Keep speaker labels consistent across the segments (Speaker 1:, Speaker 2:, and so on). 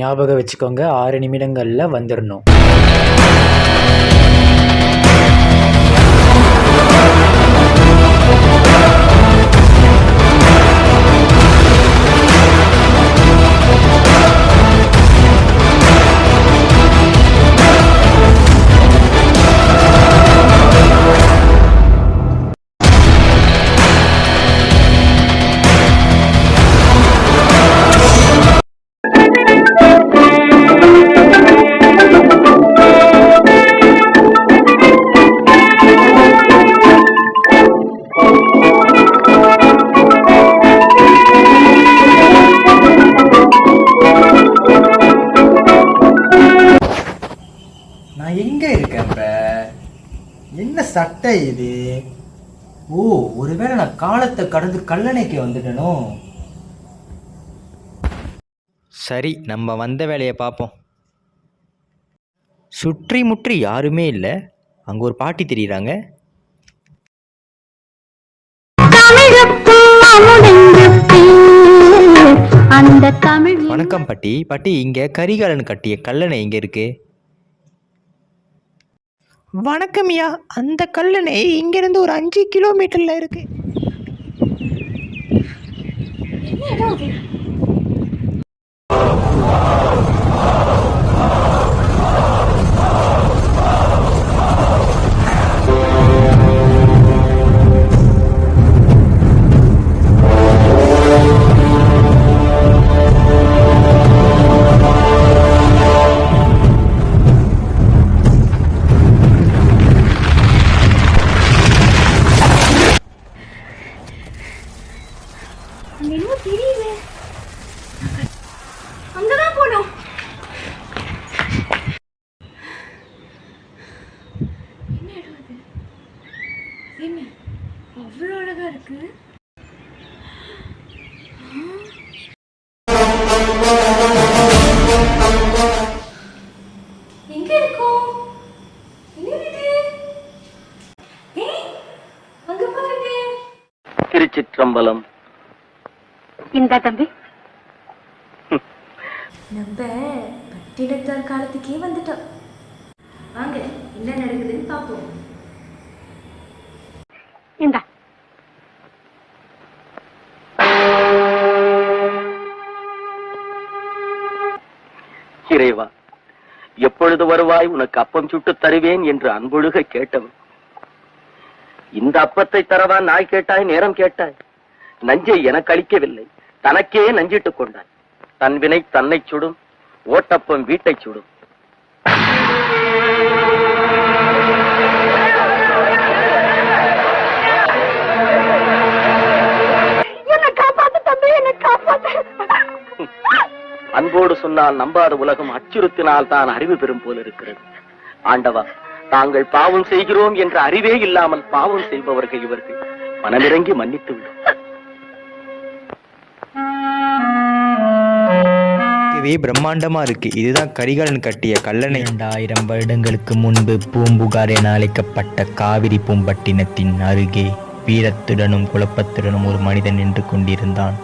Speaker 1: ஞாபகம் வச்சுக்கோங்க. ஆறு நிமிடங்களில் வந்துடணும்
Speaker 2: என்ன இது. ஓ ஒருவேளை நான் காலத்தை கடந்து கல்லணைக்கு வந்துட்டனோ?
Speaker 3: சரி நம்ம வந்த வேலையை பார்ப்போம். சுற்றி முற்றி யாருமே இல்லை. அங்கே ஒரு பாட்டி தெரியுறாங்க. வணக்கம் பாட்டி. பாட்டி இங்கே கரிகாலன் கட்டிய கல்லணை எங்கே இருக்கு?
Speaker 4: வணக்கம்யா அந்த கல்லணை இங்கிருந்து ஒரு அஞ்சு கிலோமீட்டர்ல இருக்கு.
Speaker 5: அங்க
Speaker 6: திருச்சிற்றம்பலம்
Speaker 5: இந்த தம்பி.
Speaker 7: நம்ம பட்டினத்தார் காலத்துக்கே வந்துட்டோம். வாங்க என்ன நடக்குதுன்னு பார்ப்போம்.
Speaker 5: இந்த.
Speaker 6: இறைவா எப்பொழுது வருவாய் உனக்கு அப்பம் சுட்டு தருவேன் என்று அன்பொழுக கேட்டவன். இந்த அப்பத்தை தரவா நாய் கேட்டாய் நேரம் கேட்டாய். நஞ்சை எனக்கு அளிக்கவில்லை. தனக்கே நஞ்சிட்டுக் கொண்டாய் தன் வினை தன்னை சுடும் ஓட்டப்பம் வீட்டை சுடும். அன்போடு சொன்னால் நம்பாத உலகம் அச்சுறுத்தினால் தான் அறிவு பெறும் போல இருக்கிறது. ஆண்டவா தாங்கள் பாவம் செய்கிறோம் என்ற அறிவே இல்லாமல் பாவம் செய்பவர்கள் இவர்கள். மனமிறங்கி மன்னித்து விடும்
Speaker 3: இதுவே பிரம்மாண்டமா இருக்கு. இதுதான் கரிகாலன் கட்டிய கல்லணை. இரண்டாயிரம் வருடங்களுக்கு முன்பு பூம்புகார் என அழைக்கப்பட்ட காவிரி பூம்பட்டினத்தின் அருகே வீரத்துடனும் குழப்பத்துடனும் ஒரு மனிதன் நின்று கொண்டிருந்தான்.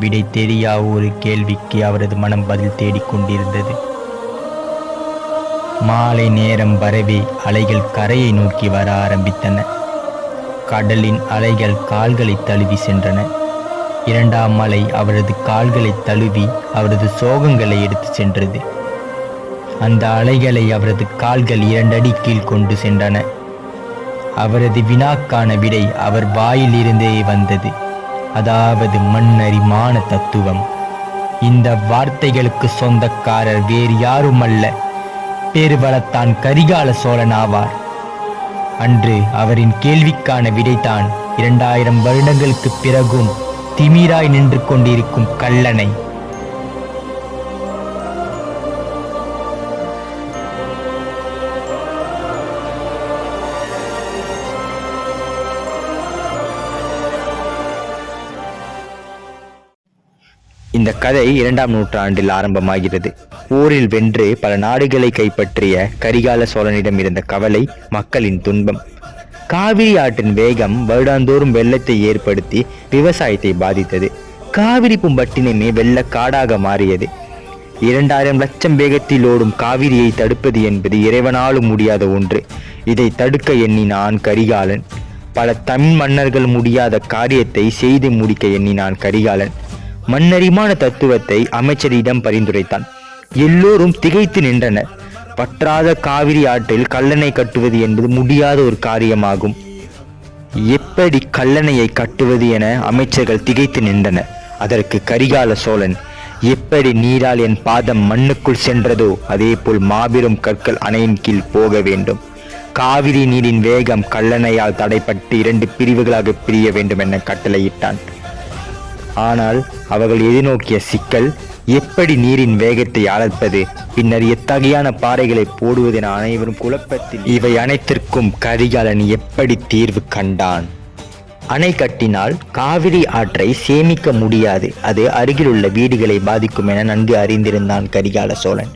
Speaker 3: விடை தெரியா ஒரு கேள்விக்கு அவரது மனம் பதில் தேடிக் கொண்டிருந்தது. மாலை நேரம் வரவே அலைகள் கரையை நோக்கி வர ஆரம்பித்தன. கடலின் அலைகள் கால்களை தழுவி சென்றன. இரண்டாம் அலை அவரது கால்களை தழுவி அவரது சோகங்களை எடுத்துச் சென்றது. அந்த அலைகளை அவரது கால்கள் இரண்டடி கீழ் கொண்டு சென்றன. அவரது வினாக்கான விடை அவர் வாயிலிருந்தே வந்தது. அதாவது மண்ணறிமான தத்துவம். இந்த வார்த்தைகளுக்கு சொந்தக்காரர் வேறு யாருமல்ல. பேருவளத்தான் கரிகால சோழன் ஆவார். அன்று அவரின் கேள்விக்கான விடைதான் இரண்டாயிரம் வருடங்களுக்கு பிறகும் திமிராய் நின்று கொண்டிருக்கும் கல்லணை இந்த கதை இரண்டாம் நூற்றாண்டில் ஆரம்பமாகிறது. ஊரில் வென்று பல நாடுகளை கைப்பற்றிய கரிகால சோழனிடம் இருந்த கவலை மக்களின் துன்பம். காவிரி ஆற்றின் வேகம் வருடாந்தோறும் வெள்ளத்தை ஏற்படுத்தி விவசாயத்தை பாதித்தது. காவிரி பூம்பட்டினமே வெள்ளக்காடாக மாறியது. இரண்டாயிரம் லட்சம் வேகத்தில் ஓடும் காவிரியை தடுப்பது என்பது இறைவனாலும் முடியாத ஒன்று. இதை தடுக்க எண்ணினான் கரிகாலன். பல தமிழ் மன்னர்கள் முடியாத காரியத்தை செய்து முடிக்க எண்ணினான் கரிகாலன். மன்னரிமான தத்துவத்தை அமைச்சரிடம் பரிந்துரைத்தான். எல்லோரும் திகைத்து நின்றனர். பற்றாத காவிரி ஆற்றில் கல்லணை கட்டுவது என்பது முடியாத ஒரு காரியமாகும். எப்படி கல்லணையை கட்டுவது என அமைச்சர்கள் திகைத்து நின்றனர். அதற்கு கரிகால சோழன் எப்படி நீரால் என் பாதம் மண்ணுக்குள் சென்றதோ அதேபோல் மாபெரும் கற்கள் அணையின் கீழ் போக வேண்டும். காவிரி நீரின் வேகம் கல்லணையால் தடைப்பட்டு இரண்டு பிரிவுகளாக பிரிய வேண்டும் என கட்டளையிட்டான். ஆனால் அவர்கள் எதிர்நோக்கிய சிக்கல் எப்படி நீரின் வேகத்தை அளப்பது பின்னர் எத்தகையான பாறைகளை போடுவது என அனைவரும் குழப்பத்தில் இவை அனைத்திற்கும் கரிகாலன் எப்படி தீர்வு கண்டான்? அணை கட்டினால் காவிரி ஆற்றை சேமிக்க முடியாது. அது அருகிலுள்ள வீடுகளை பாதிக்கும் என நன்கு அறிந்திருந்தான் கரிகால சோழன்.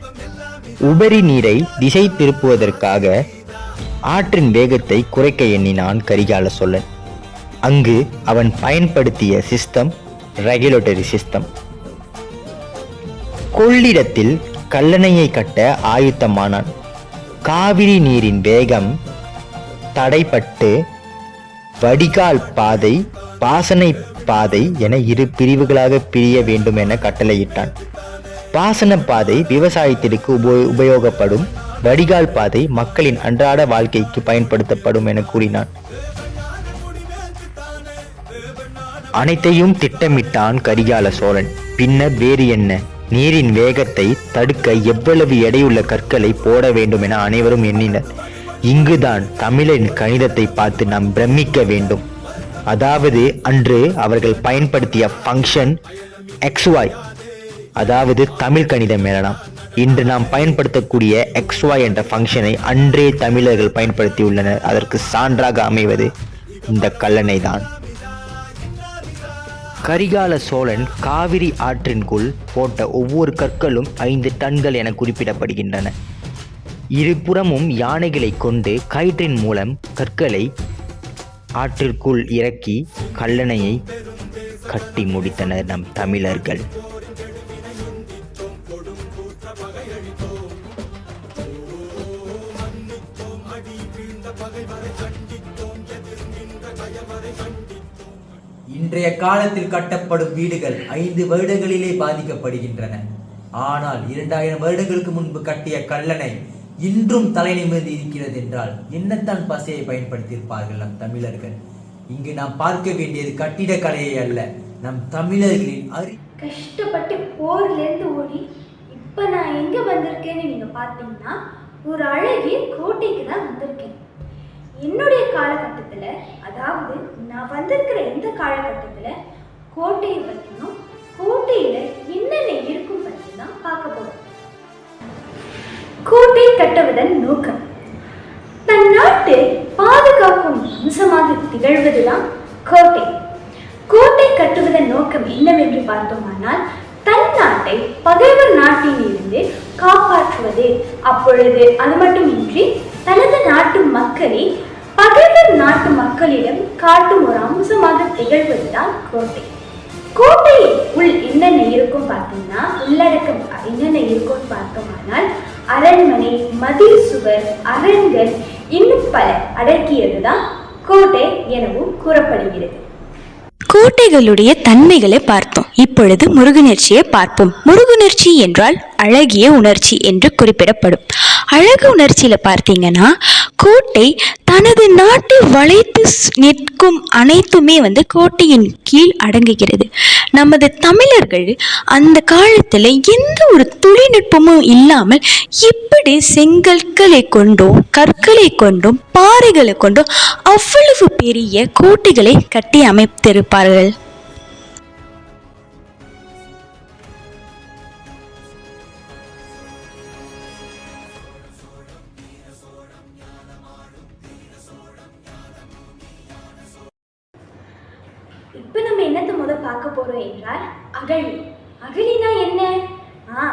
Speaker 3: உபரி நீரை திசை திருப்புவதற்காக ஆற்றின் வேகத்தை குறைக்க எண்ணினான் கரிகால சோழன். அங்கு அவன் பயன்படுத்திய சிஸ்டம் ரெகுலேட்டரி சிஸ்டம் கொள்ளிடத்தில் கல்லணையை கட்ட ஆயுத்தமானான். காவிரி நீரின் வேகம் தடைப்பட்டு வடிகால் பாதை பாசனை பாதை என இரு பிரிவுகளாக பிரிய வேண்டும் என கட்டளையிட்டான். பாசன பாதை விவசாயத்திற்கு உப உபயோகப்படும். வடிகால் பாதை மக்களின் அன்றாட வாழ்க்கைக்கு பயன்படுத்தப்படும் என கூறினான். அனைத்தையும் திட்டமிட்டான் கரிகால சோழன். பின்னர் வேறு என்ன? நீரின் வேகத்தை தடுக்க எவ்வளவு எடையுள்ள கற்களை போட வேண்டும் என அனைவரும் எண்ணினர். இங்குதான் தமிழின் கணிதத்தை பார்த்து நாம் பிரமிக்க வேண்டும். அதாவது அன்று அவர்கள் பயன்படுத்திய ஃபங்க்ஷன் எக்ஸ்வாய் அதாவது தமிழ் கணிதம் எனலாம். இன்று நாம் பயன்படுத்தக்கூடிய எக்ஸ்வாய் என்ற ஃபங்க்ஷனை அன்றே தமிழர்கள் பயன்படுத்தியுள்ளனர். அதற்கு சான்றாக அமைவது இந்த கல்லணை தான் கரிகால சோழன் காவிரி ஆற்றின்குள் போட்ட ஒவ்வொரு கற்களும் ஐந்து டன்கள் என குறிப்பிடப்படுகின்றன. இருபுறமும் யானைகளை கொண்டு கயிற்றின் மூலம் கற்களை ஆற்றிற்குள் இறக்கி கல்லணையை கட்டி முடித்தனர் நம் தமிழர்கள்.
Speaker 2: இன்றைய காலத்தில் கட்டப்படும் வீடுகள் ஐந்து வருடங்களிலே பாதிக்கப்படுகின்றன. ஆனால் இரண்டாயிரம் வருடங்களுக்கு முன்பு கட்டிய கல்லணை இன்றும் தலை நிமிர்ந்து இருக்கிறது என்றால் என்னத்தான் பசையை பயன்படுத்தியிருப்பார்கள் நம் தமிழர்கள்? இங்கு நாம் பார்க்க வேண்டியது கட்டிடக்கலையை அல்ல நம் தமிழர்களின் அறி
Speaker 7: கஷ்டப்பட்டு போர்லேருந்து ஓடி இப்போ நான் எங்கே வந்திருக்கேன்னு நீங்கள் பார்த்தீங்கன்னா ஒரு அழகிய கோட்டைக்கு தான் வந்திருக்கேன். என்னுடைய காலகட்டத்தில் அதாவது நான் வந்திருக்கிற இந்த காலகட்டத்தில் கோட்டையை பற்றியும் கோட்டையில் என்னென்ன இருக்கும் பற்றி தான் பார்க்க போகிறோம் கோட்டை கட்டுவதன் நோக்கம். தன் நாட்டை பாதுகாக்கும் அம்சமாக திகழ்வதுதான் கோட்டை. கோட்டை கட்டுவதன் நோக்கம் என்னவென்று பார்த்தோமானால் தன் நாட்டை பகைவர் நாட்டிலிருந்து காப்பாற்றுவது. அப்பொழுது அது மட்டுமின்றி தனது நாட்டு மக்களை பகைவர் நாட்டு மக்களிடம் காட்டும் ஒரு அம்சமாக திகழ்வதுதான் கோட்டை. கோட்டை உள் என்னென்ன இருக்கும் பார்த்தீங்கன்னா உள்ளடக்கம் என்னென்ன இருக்கும்னு பார்த்தோமானால் அரண்மனை மதில் சுவர் அரண்கள் இன்னும் பல அடக்கியதுதான் கோட்டை எனவும் கூறப்படுகிறது.
Speaker 8: கோட்டைகளுடைய தன்மைகளை பார்த்தோம். இப்பொழுது முருகுணர்ச்சியை பார்ப்போம். முருகுணர்ச்சி என்றால் அழகிய உணர்ச்சி என்று குறிப்பிடப்படும். அழகு உணர்ச்சியில பார்த்தீங்கன்னா கோட்டை தனது நாட்டை வளைத்து நிற்கும் அனைத்துமே வந்து கோட்டையின் கீழ் அடங்குகிறது. நமது தமிழர்கள் அந்த காலத்தில் எந்த ஒரு தொழில்நுட்பமும் இல்லாமல் எப்படி செங்கற்களை கொண்டும் கற்களை கொண்டும் பாறைகளை கொண்டும் அவ்வளவு பெரிய கோட்டைகளை கட்டி அமைத்திருப்பார்கள்.
Speaker 7: என்றார். அகழி. அகழினா என்ன? ஆ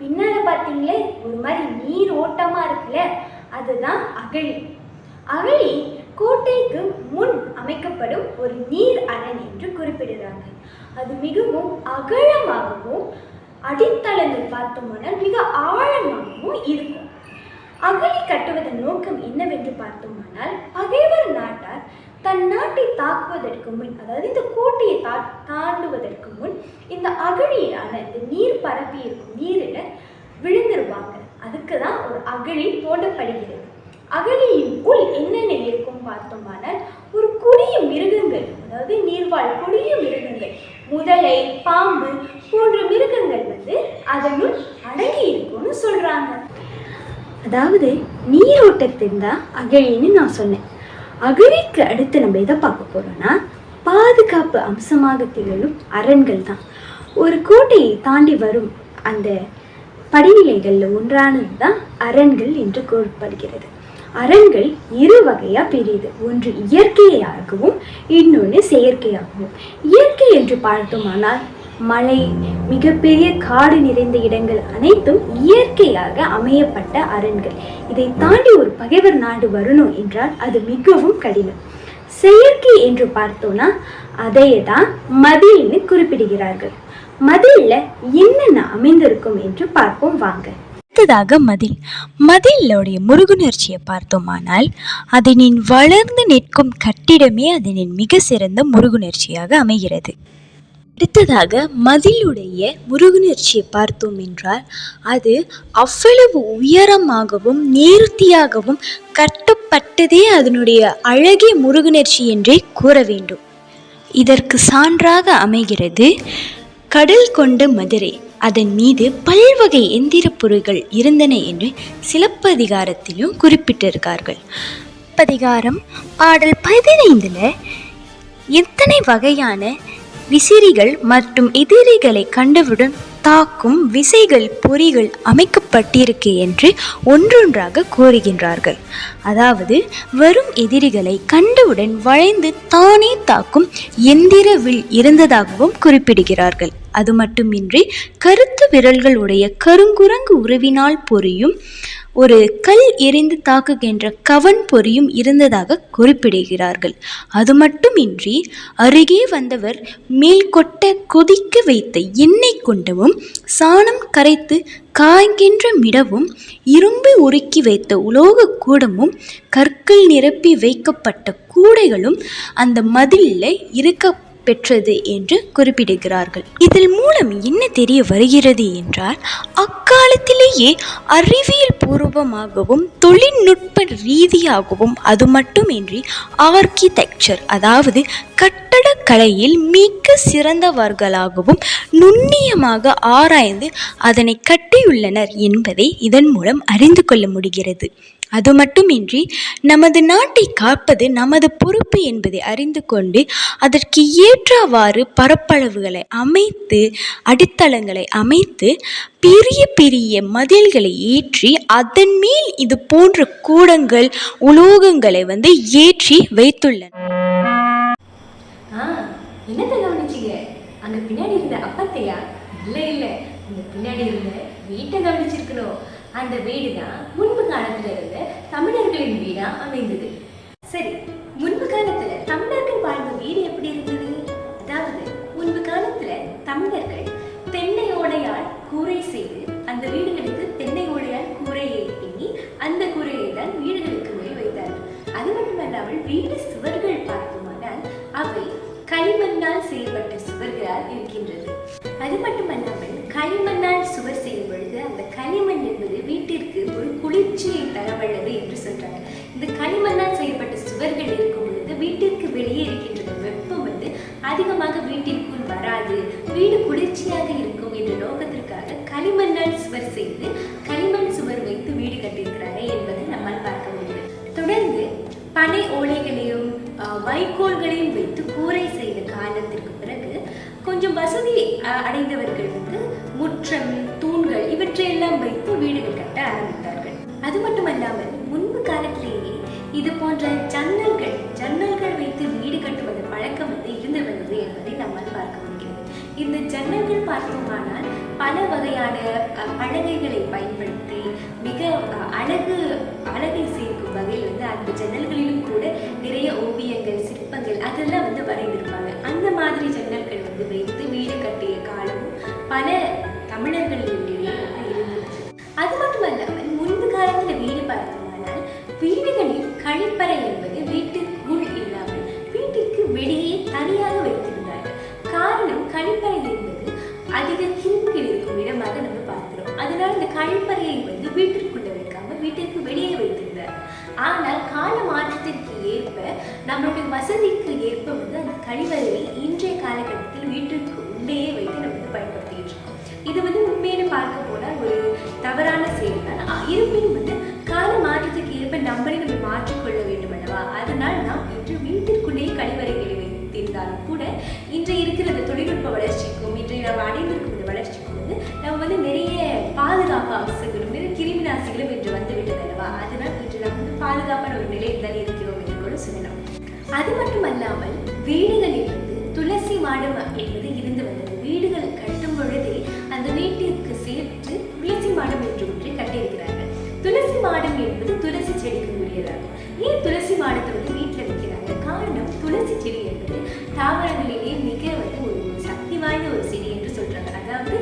Speaker 7: பின்னால பார்த்தீங்களே ஒரு மாதிரி நீர் ஓட்டமா இருக்குல்ல அதுதான் அகழி. அகழி கோட்டைக்கு முன் அமைக்கப்படும் ஒரு நீர் அரண் என்று குறிப்பிடுறாங்க அது மிகவும் அகழமாகவும் அடித்தளங்கள் பார்த்தோமானால் மிக ஆழமாகவும் இருக்கும். அகழி கட்டுவதன் நோக்கம் என்னவென்று பார்த்தோமானால் பகைவர் நாட்டார் தன் நாட்டை தாக்குவதற்கு முன் அதாவது இந்த கோட்டையை தா தாண்டுவதற்கு முன் இந்த அகழியான இந்த நீர் பரப்பி இருக்கும் நீரில் விழுந்துருவாங்க அதுக்கு தான் ஒரு அகழி போடப்படுகிறது. அகழியின் உள் என்னென்ன இருக்கும் பார்த்தோமானால் ஒரு கொடிய மிருகங்கள் அதாவது நீர்வாழ் கொடிய மிருகங்கள் முதலை பாம்பு போன்ற மிருகங்கள் வந்து அதனுள் அடங்கி இருக்கும்னு சொல்றாங்க. அதாவது நீரோட்டத்தின் தான் அகழின்னு நான் சொன்னேன். அகழிக்கு அடுத்து நம்ம எதை பார்க்க போகிறோம்னா பாதுகாப்பு அம்சமாக திகழும் அரண்கள் தான். ஒரு கோட்டையை தாண்டி வரும் அந்த படிநிலைகளில் ஒன்றானது தான் அரண்கள் என்று கூறப்படுகிறது. அரண்கள் இரு வகையாக பிரியுது. ஒன்று இயற்கையாகவும் இன்னொன்று செயற்கையாகவும். இயற்கை என்று பார்த்தோமானால் மலை மிகப்பெரிய காடு நிறைந்த இடங்கள் அனைத்தும் இயற்கையாக அமையப்பட்ட அரண்கள். இதை தாண்டி ஒரு பகைவர் நாடு வரணும் என்றால் அது மிகவும் கடினம். செயற்கை என்று பார்த்தோம்னா அதையே தான் மதில்னு குறிப்பிடுகிறார்கள். மதில்ல என்னென்ன அமைந்திருக்கும் என்று பார்ப்போம் வாங்க.
Speaker 8: அடுத்ததாக மதில். மதிலோடைய முருகுணர்ச்சியை பார்த்தோமானால் அதனின் வளர்ந்து நிற்கும் கட்டிடமே அதனின் மிக சிறந்த முருகுணர்ச்சியாக அமைகிறது. அடுத்ததாக மதிலுடைய முருகுணர்ச்சியை பார்த்தோம் என்றால் அது அவ்வளவு உயரமாகவும் நேர்த்தியாகவும் கட்டப்பட்டதே அதனுடைய அழகிய முருகனர்ச்சி என்றே கூற வேண்டும். இதற்கு சான்றாக அமைகிறது கடல் கொண்ட மதுரை. அதன் மீது பல்வகை எந்திர பொருள்கள் இருந்தன என்று சிலப்பதிகாரத்திலும் குறிப்பிட்டிருக்கார்கள். பதிகாரம் பாடல் பதினைந்தில் எத்தனை வகையான விசிறிகள் மற்றும் எதிரிகளை கண்டவுடன் தாக்கும் விசைகள் பொறிகள் அமைக்கப்பட்டிருக்கு என்று ஒன்றொன்றாக கூறுகின்றார்கள். அதாவது வரும் எதிரிகளை கண்டவுடன் வளைந்து தானே தாக்கும் எந்திர வில் இருந்ததாகவும் குறிப்பிடுகிறார்கள். அது மட்டுமின்றி கருத்து விரல்கள் உடைய கருங்குரங்கு உறவினால் பொரியும் ஒரு கல் எரிந்து தாக்குகின்ற கவன் பொறியும் இருந்ததாக குறிப்பிடுகிறார்கள். அது மட்டுமின்றி அருகே வந்தவர் மேல் கொட்ட கொதிக்க வைத்த எண்ணெய் கொண்டவும் சாணம் கரைத்து காய்கின்ற மிடவும் இரும்பு உருக்கி வைத்த உலோக கூடமும் கற்கள் நிரப்பி வைக்கப்பட்ட கூடைகளும் அந்த மதிலில் இருக்க பெற்றது என்று குறிப்பிடுகிறார்கள். இதில் மூலம் என்ன தெரிய வருகிறது என்றால் அக்காலத்திலேயே அறிவியல் பூர்வமாகவும் தொழில்நுட்ப ரீதியாகவும் அது மட்டுமின்றி ஆர்கிடெக்சர் அதாவது கட்டடக்கலையில் மிக சிறந்தவர்களாகவும் நுண்ணியமாக ஆராய்ந்து அதனை கட்டியுள்ளனர் என்பதை இதன் மூலம் அறிந்து கொள்ள முடிகிறது. அது மட்டுமின்றி நமது நாட்டை காப்பது நமது பொறுப்பு என்பதை அறிந்து கொண்டு அதற்கு ஏற்றவாறு பரப்பளவுகளை அமைத்து அடித்தளங்களை அமைத்து பெரிய பெரிய மதில்களை ஏற்றி அதன் மேல் இது போன்ற கூடங்கள் உலோகங்களை வந்து ஏற்றி
Speaker 5: வைத்துள்ளன. என்னத்தை கவனிச்சிங்க? அங்க பின்னாடி இருந்த அப்பத்தையா? இல்லை இல்லை. அந்த பின்னாடி இருந்த வீட்டை கவனிச்சிருக்கணும். அந்த வீடு தான் முன்பு காலத்துல இருந்த தமிழர்களின் வீடா அமைந்தது. சரி முன்பு காலத்துல தமிழர்கள் வாழ்ந்த வீடு எப்படி இருந்தது? அதாவது முன்பு காலத்துல தமிழர்கள் தென்னை ஓடையால் கூரை செய்து அந்த வீடுகளுக்கு தென்னை ஓடையால் கூரையை பின்னி அந்த கூரையை தான் வீடுகளுக்கு மேல் வைத்தார்கள். அது மட்டுமல்லாமல் வீடு சுவர்கள் பார்த்தோமானால் அவை களிமண்ணால் செய்யப்பட்ட சுவர்களால் இருக்கின்றது. அது மட்டுமல்லாமல் களிமண்ணால் சுவர் செய்யும் பொழுது அந்த களிமண் என்பது வீட்டிற்கு ஒரு குளிர்ச்சியை தரவல்லது என்று சொல்றாங்க. இந்த களிமண்ணால் செய்யப்பட்ட சுவர்கள் இருக்கும் பொழுது வீட்டிற்கு வெளியே இருக்கின்ற வெப்பம் வந்து அதிகமாக வீட்டிற்குள் வராது. வீடு குளிர்ச்சியாக இருக்கும் என்ற நோக்கத்திற்காக களிமண்ணால் சுவர் செய்து களிமண் சுவர் வைத்து வீடு கட்டியிருக்கிறாங்க என்பதை நம்மால் பார்க்க முடியும். தொடர்ந்து பனை ஓலைகளையும் அஹ், வைக்கோல்களையும் வைத்து கூரை செய்ய காலத்திற்கு பிறகு கொஞ்சம் வசதி அஹ், அடைந்தவர்கள் வந்து முற்றம் தூண்கள் இவற்றையெல்லாம் வைத்து வீடுகள் கட்ட ஆரம்பித்தார்கள். அது மட்டுமல்லாமல் முன்பு காலத்திலேயே இது போன்ற ஜன்னல்கள் ஜன்னல்கள் வைத்து வீடு கட்டுவது பழக்கம் வந்து இருந்து வந்தது என்பதை நம்மால் பார்க்க முடிகிறது. இந்த ஜன்னல்கள் பார்த்தோமானால் பல வகையான அஹ், பலகைகளை பயன்படுத்தி மிக அழகு அழகை சேர்க்கும் வகையில் வந்து அந்த ஜன்னல்களிலும் கூட நிறைய ஓவியங்கள் சிற்பங்கள் அதெல்லாம் வந்து வரைந்திருப்பாங்க. மாதிரி ஜன்னல்கள் வந்து வைத்து வீடு கட்டிய காலமும் பல தமிழர்களிடையே அது மட்டுமல்லாமல் முன்பு காலத்தில் வீடு பார்த்தோமானால் வீடுகளில் கழிப்பறை என்பது வீட்டுக்குள் இல்லாமல் வீட்டிற்கு வெளியே தனியாக வைத்திருந்தார்கள். காரணம் கழிப்பறை என்பது அதிக கிருமிகள் இருக்கும் இடமாக நம்ம பார்க்கிறோம். அதனால் இந்த கழிப்பறையை வந்து வீட்டிற்குள்ள வைக்காம வீட்டிற்கு வெளியே வைத்திருந்தார் ஆனால் கால மாற்றத்திற்கு ஏற்ப நம்மளுடைய வசதிக்கு ஏற்ப வந்து அந்த கழிவறையை துளசி என்பது இருந்து வந்தது. வீடுகள் கட்டும் பொழுதே அந்த வீட்டிற்கு சேர்த்து துளசி மாடம் என்று ஒன்றை கட்டியிருக்கிறார்கள். துளசி மாடம் என்பது துளசி செடிக்கு உரியதாகும். ஏன் துளசி மாடத்தை வந்து வீட்டில் வைக்கிறாங்க? காரணம் துளசி செடி என்பது தாவரங்களிலேயே மிக வந்து ஒரு சக்தி வாய்ந்த ஒரு செடி என்று சொல்றாங்க. அதாவது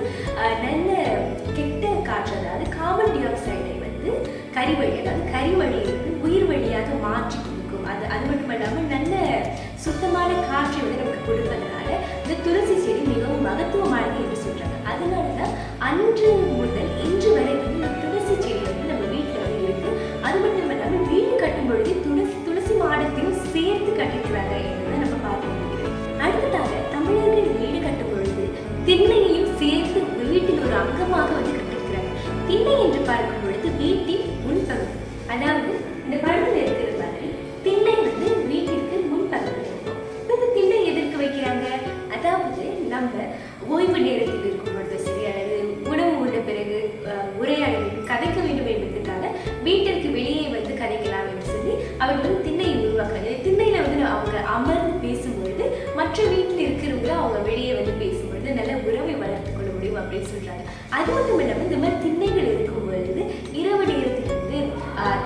Speaker 5: நல்ல கெட்ட காற்று அதாவது கார்பன் டை ஆக்சைடை வந்து கரிவழி அதாவது கரிவழியை வந்து உயிர் வழியாக மாற்றி கொடுக்கும். அது அது மட்டும் இல்லாமல் நல்ல சுத்தமான காற்றை வந்து நமக்கு கொடுப்பதனால இந்த துளசி செடி மிகவும் மகத்துவமானது என்று சொல்றாங்க. அதனால தான் அன்று முதல் இன்று வரை அது மட்டும் இல்லாமல் இந்த மாதிரி திண்ணைகள் இருக்கும் பொழுது இரவு நேரத்தில் வந்து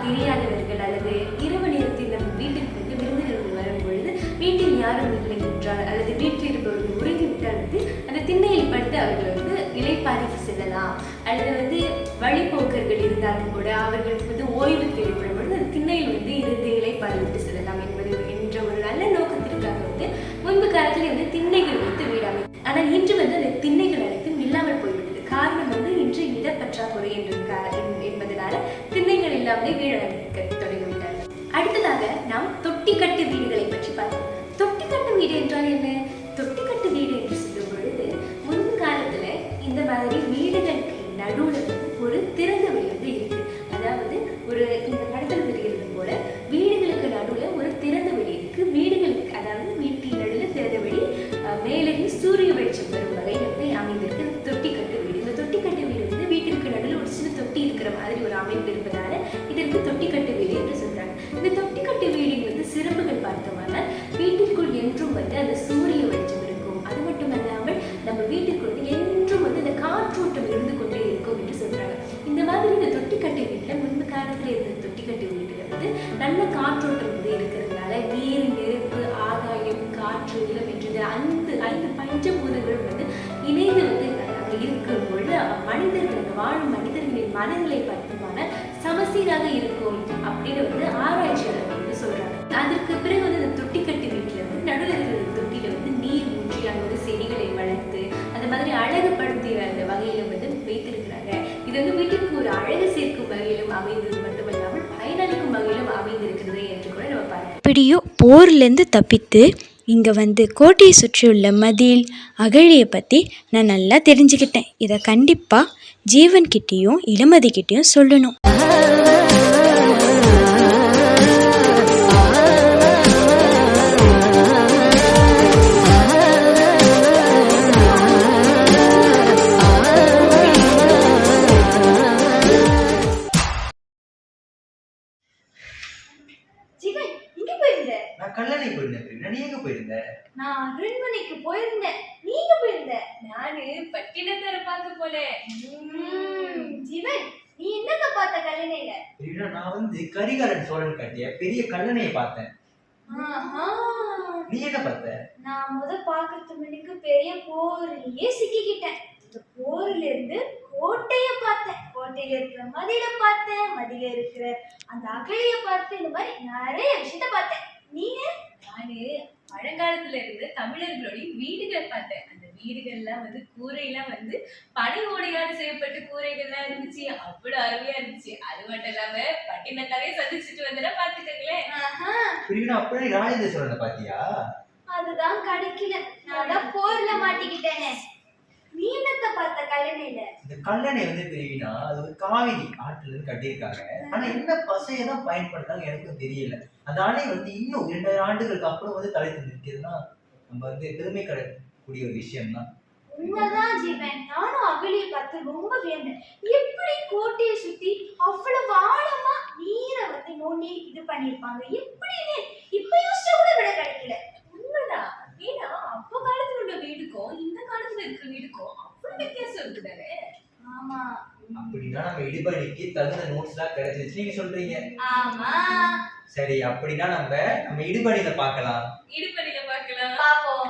Speaker 5: தெரியாதவர்கள் அல்லது இரவு நேரத்தில் நம்ம வீட்டிற்கு வந்து விருந்தினர்கள் வரும் பொழுது வீட்டில் யாரும் இல்லை என்றால் அல்லது வீட்டில் இருப்பவர்கள் உறங்கிவிட்டால் வந்து அந்த திண்ணையில் படுத்து அவர்கள் வந்து இலைப்பாறைக்கு செல்லலாம். அல்லது வந்து வழிபோக்கர்கள் இருந்தாலும் கூட அவர்களுக்கு வந்து ஓய்வு தேவைப்படும் பொழுது அந்த திண்ணையில் வந்து இருந்து இலைப்பாறைவிட்டு செல்லலாம் என்பது என்ற ஒரு நல்ல நோக்கத்திற்காக வந்து முன்பு காலத்தில் வந்து திண்ணைகள் வைத்து வீடாமை ஆனால் இன்று வந்து அடுத்ததாக நாம் தொட்டிக்கட்டு வீடுகளை பற்றி பார்த்தோம் தொட்டிக்கட்டு வீடு என்றால் என்ன? தொட்டிக்கட்டு வீடு என்று சொல்லும் பொழுது முன்பு காலத்துல இந்த மாதிரி வீடுகளுக்கு நடுவில் ஒரு திறந்த நல்ல காற்றோட்டம் வந்து இருக்கிறதுனால நீர் நெருப்பு ஆகாயம் காற்று நிலம் என்ற ஐந்து ஐந்து பஞ்சபூதங்களும் வந்து இணைந்து வந்து இருக்கும் பொழுது மனிதர்கள் வாழும் மனிதர்களின் மனநிலை பற்றியான சமசீராக இருக்கும் அப்படின்னு வந்து ஆராய்ச்சியாளர் வந்து சொல்றாங்க. அதற்கு பிறகு வந்து இந்த தொட்டிக்கட்டு வீட்டில் வந்து நடுவில் இருக்கிற தொட்டியில வந்து நீர் ஊற்றி அங்கே வந்து செடிகளை வளர்த்து அந்த மாதிரி அழகுபடுத்திய அந்த வகையில வந்து வைத்திருக்கிறாங்க. இது வந்து வீட்டுக்கு ஒரு அழகு சேர்க்கும் வகையிலும் அமைந்தது
Speaker 8: எப்படியோ போர்லேருந்து தப்பித்து இங்கே வந்து கோட்டையை சுற்றியுள்ள மதில் அகழியை பற்றி நான் நல்லா தெரிஞ்சுக்கிட்டேன். இதை கண்டிப்பாக ஜீவன்கிட்டேயும் இளமதிக்கிட்டேயும் சொல்லணும்.
Speaker 7: போயிருந்த
Speaker 2: நான்
Speaker 7: அரண்மனைக்கு போயிருந்தேன். நீங்க போயிருந்த
Speaker 5: நானு பட்டினத்தரை பார்க்க போனேன்.
Speaker 7: ஜீவன் நீ என்னங்க பார்த்த கல்லணையில?
Speaker 2: நான் வந்து கரிகாலன் சோழன் கட்டிய பெரிய கல்லணையை பார்த்தேன்.
Speaker 7: ஆஹா.
Speaker 2: நீ என்ன பார்த்த?
Speaker 7: நான் முத பாக்குறது மணிக்கு பெரிய போர்லயே சிக்கிக்கிட்டேன்.
Speaker 2: இந்த போர்ல இருந்து கோட்டைய பார்த்தேன். கோட்டையில இருக்கிற மதில பார்த்தேன். மதில இருக்கிற அந்த அகழிய பார்த்தேன். இந்த மாதிரி நிறைய விஷயத்த பார்த்தேன். நீங்க
Speaker 5: நானு பழங்காலத்துல இருந்து தமிழர்களுடைய வீடுகள் பார்த்தேன். அந்த வீடுகள்லாம் வந்து கூரையெல்லாம் வந்து பனை ஓடையால செய்யப்பட்ட கூரைகள்லாம் இருந்துச்சு. அவ்வளவு அருமையா இருந்துச்சு. அது மட்டும் இல்லாம பட்டினத்தாவே சந்திச்சுட்டு வந்தா பாத்துக்கங்களேன்
Speaker 3: அப்படியே ராஜேந்திர சோழனை பாத்தியா
Speaker 2: அதுதான் கிடைக்கல நான் தான் போர்ல மாட்டிக்கிட்டேனே. நீ என்னத்த பார்த்த கல்லணையில.
Speaker 3: இந்த கல்லணை வந்து பிரிவினா அது ஒரு காவிரி ஆற்றுல இருந்து கட்டியிருக்காங்க. ஆனா என்ன பசையை தான் பயன்படுத்தாங்க எனக்கும் தெரியல. அந்த அணை வந்து இன்னும் இரண்டாயிரம் ஆண்டுகளுக்கு அப்புறம் வந்து தலை நிற்கிறதுனா நம்ம வந்து பெருமை கடக்கூடிய ஒரு விஷயம் தான்
Speaker 2: உண்மைதான் ஜீவன். நானும் அகலிய பார்த்து ரொம்ப வியந்தேன். எப்படி கோட்டையை சுத்தி அவ்வளவு ஆழமா நீரை வந்து நோண்டி இது பண்ணிருப்பாங்க எப்படின்னு இப்ப யோசிச்சா கூட விட கிடைக்கல.
Speaker 5: உண்மைதான். ஏன்னா அப்ப காலத்துல உள்ள வீடுக்கும் இந்த காலத்துல இருக்கிற வீடுக்கும் அவ்வளவு வித்தியாசம் இருக்குதானே
Speaker 2: ஆமா.
Speaker 3: அப்படின்னா நம்ம இடிபணிக்கு தகுந்த நோட்ஸ் எல்லாம் கிடைச்சிருச்சு. நீங்க சொல்றீங்க.
Speaker 2: ஆமா.
Speaker 3: சரி அப்படின்னா நம்ம நம்ம இடிபணியில பார்க்கலாம்.
Speaker 5: இடுப்படியில பார்க்கலாம்.
Speaker 2: பாப்போம்